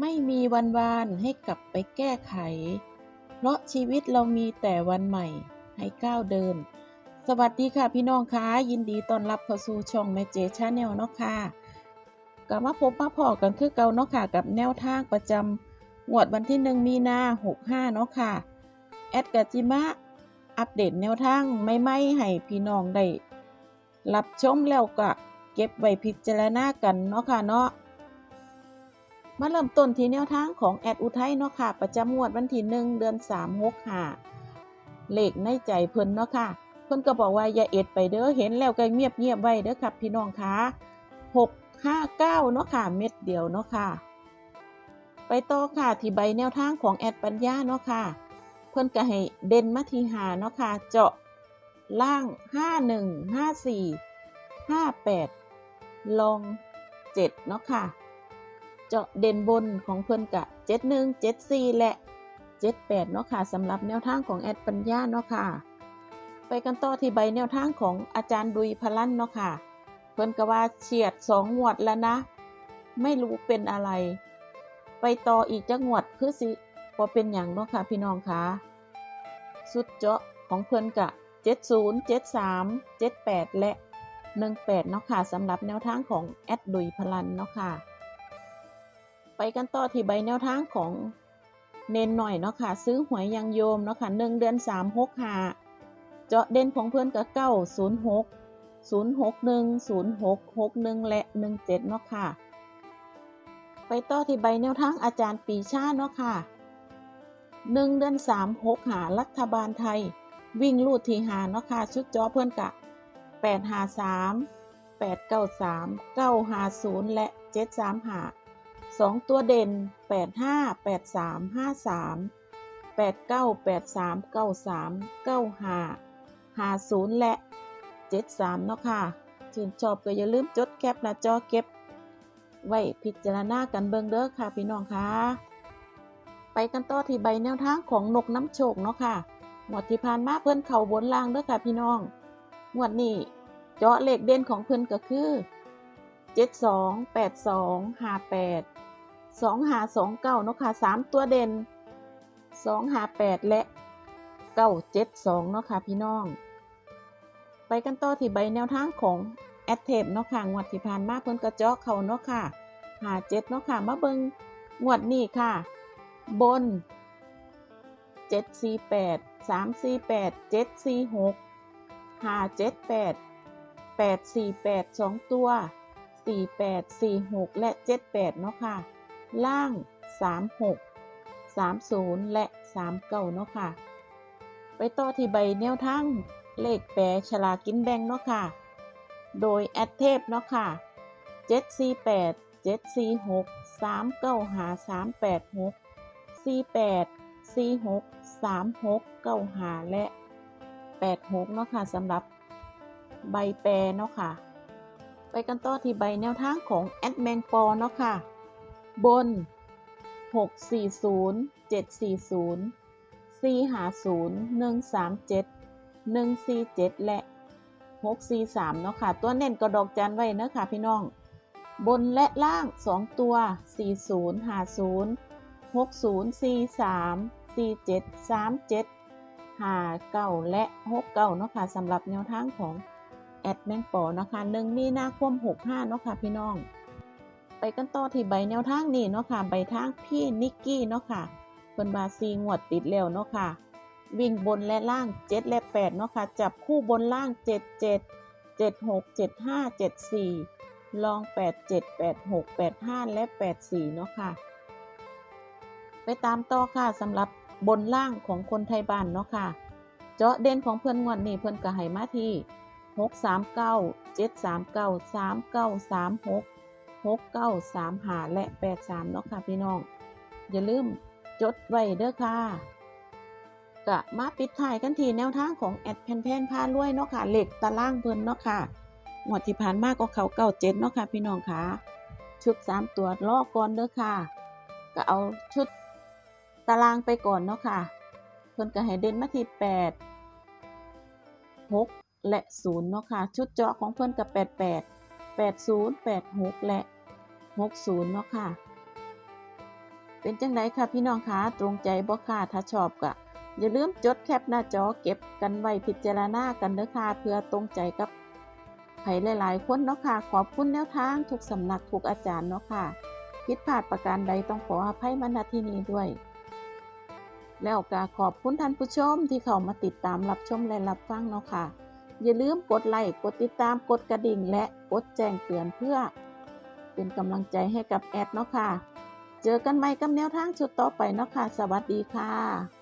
ไม่มีวันวานให้กลับไปแก้ไข เพราะชีวิตเรามีแต่วันใหม่ ให้ก้าวเดิน สวัสดีค่ะพี่น้องคะยินดีต้อนรับเข้าสู่ช่องแม่เจชาแนลเนาะค่ะกลับมาพบมาพอกันคือเก่าเนาะค่ะกับแนวทางประจำงวดวันที่หนึ่งมีนาหกห้าเนาะค่ะ แอดกาจิมะอัปเดตแนวทางไม่ไม่ให้พี่น้องได้รับชมแล้วก็เก็บไว้พิจารณากันเนาะค่ะเนาะ มาเริ่มต้นที่แนวทางของแอดอุทัยเนาะค่ะ ประจำงวดวันที่หนึ่งเดือนสามหกหาเลขในใจเพิ่นเนาะค่ะ เพิ่นก็บอกว่าอย่าเอ็ดไปเด้อเห็นแล้วก็เงียบเงียบไว้เด้อครับพี่น้องคะหกห้าเก้าเนาะค่ะเม็ดเดียวเนาะค่ะ ไปต่อค่ะที่ใบแนวทางของแอดปัญญาเนาะค่ะ เพิ่นก็ให้เด่นมาที่หาเนาะค่ะ เจาะล่างห้าหนึ่งห้าสี่ห้าแปดลองเจ็ดเนาะค่ะ จาะเด่นบนของเพิ่นกะ 71 74 และ 78 เนาะค่ะสำหรับแนวทางของแอดปัญญาเนาะค่ะ ไปกันต่อที่ใบแนวทางของอาจารย์ดุยพลันเนาะค่ะ เพิ่นก็ว่าเฉียดสองวดแล้วนะ ไม่รู้เป็นอะไร ไปต่ออีกจักงวดคือสิบ่เป็นอย่างเนาะค่ะพี่น้องค่ะ สุดเจาะของเพิ่นกะ 70 73 78 และ 18 เนาะค่ะสำหรับแนวทางของแอดดุยพลันเนาะค่ะ ไปกันต่อที่ใบแนวทางของเนนหน่อยเนาะค่ะ ซื้อหวยยังโยมเนาะค่ะหนึ่งเดือนสามหกหาเจาะเด่นของเพื่อนกับเก้าศูนย์หกศูนย์หกหนึ่งศูนย์หกหกหนึ่งและหนึ่งเจ็ดเนาะค่ะ ไปต่อที่ใบแนวทางอาจารย์ปีชาเนาะค่ะหนึ่งเดือนสามหกหารัฐบาลไทย วิ่งลูดทีหาเนาะค่ะ ชุดจอเพื่อนกะแปดหาสามแปดเก้าสามเก้าหาศูนย์และเจ็ดสามหา สองตัวเด่นแปดห้าแปดสามห้าสามแปดเก้าแปดสามเก้าสามเก้าห้าห้าศูนย์และเจ็ดสามเนาะค่ะชื่นชอบก็อย่าลืมจดแคปหน้าจอเก็บ ไว้พิจารณากันเบิงเด้อค่ะพี่น้องค่ะ ไปกันต่อที่ใบแนวทางของนกน้ำโชคเนาะค่ะหมดที่ผ่านมาเพิ่นเข่าบนล่างเด้อค่ะพี่น้องงวดนี้เจาะเลขเด่นของเพิ่นก็คือเจ็ด สองห้าสองเก้าเนาะค่ะสามตัวเด่นสองหาแปดและเก้าเจ็ดสองเนาะค่ะพี่น้อง ไปกันต่อที่ใบแนวทางของแอดเทปเนาะค่ะงวดที่ผ่านมาเพิ่นกระเจาะเขาเนาะค่ะหาเจ็ดเนาะค่ะมาเบิงงวดนี้ค่ะ บนเจ็ดสี่แปดสามสี่แปดเจ็ดสี่หกห้าเจ็ดแปดแปดสี่แปดสองตัว48 46และ78เนาะค่ะ ล่าง 36 30 และ 39 เนาะค่ะ ไปต่อที่ใบแนวทางเลขแปรฉลากินแบ่งเนาะค่ะ โดยแอดเทปเนาะค่ะ 748 746 395 386 48 46 36 95 และ 86 เนาะค่ะสำหรับใบแปรเนาะค่ะ ไปกันต่อที่ใบแนวทางของแอดแมงปอเนาะค่ะ บน 640 740 450 137 147 และ 643 เนาะค่ะ ตัวเน้นก็ดอกจันไว้เนาะค่ะ พี่น้อง บนและล่าง 2 ตัว 40 50 60 43 47 37 59 และ 69 เนาะค่ะสำหรับแนวทางของแอดแมงปอเนาะค่ะหนึ่งมีนาคม 65 เนาะค่ะ พี่น้อง ไปกันต่อที่ใบแนวทางนี่เนาะค่ะ ใบทางพี่นิกกี้เนาะค่ะเพิ่นบาซีงวดติดแล้วเนาะค่ะ วิ่งบนและล่าง 7 และ8เนาะค่ะ จับคู่บนล่าง 7 7 7 6 7 5 7 4 ลอง 8 7 8 6 8 5 และ 8 4 เนาะค่ะ ไปตามต่อค่ะสำหรับบนล่างของคนไทยบ้านเนาะค่ะ เจาะเด่นของเพื่อนงวดนี้เพื่อนก็ให้มาที่หกสามเก้าเจ็ ดสามเก้าสามเก้าสามหกเก้าสามหาและแปดสามเนาะค่ะพี่น้อง อย่าลืมจดไว้เด้อค่ะกะมาปิดท้ายกันทีแนวทางของแอดแพนแพนพารวยเนาะค่ะเหล็กตารางเพิ่นเนาะค่ะหมวดที่ผ่านมาก็เขาเก้าเจ็ดเนาะค่ะพี่น้องค่ะ ชุดสามตัวลอกก่อนเด้อค่ะ ก็เอาชุดตารางไปก่อนเนาะค่ะ เพิ่นก็ให้เด่นมาที่แปดหกและ 0 เนาะค่ะ ชุดเจาะของเพิ่นกับ 88 80 86 และ 60เนาะค่ะ เป็นจังไดค่ะพี่น้องคะตรงใจบ่ค่ะถ้าชอบก็อย่าลืมจดแคปหน้าจอเก็บกันไว้พิจารณากันเด้อค่ะเพื่อตรงใจกับไผหลายๆคนเนาะค่ะขอบคุณแนวทางทุกสำนักทุกอาจารย์เนาะค่ะผิดพลาดประการใดต้องขออภัยมาณที่นี้ด้วย แล้วก็ขอบคุณท่านผู้ชมที่เข้ามาติดตามรับชมและรับฟังเนาะค่ะ อย่าลืมกดไลค์กดติดตามกดกระดิ่งและกดแจ้งเตือนเพื่อ เป็นกำลังใจให้กับแอดเนาะค่ะ เจอกันใหม่กับแนวทางชุดต่อไปเนาะค่ะ สวัสดีค่ะ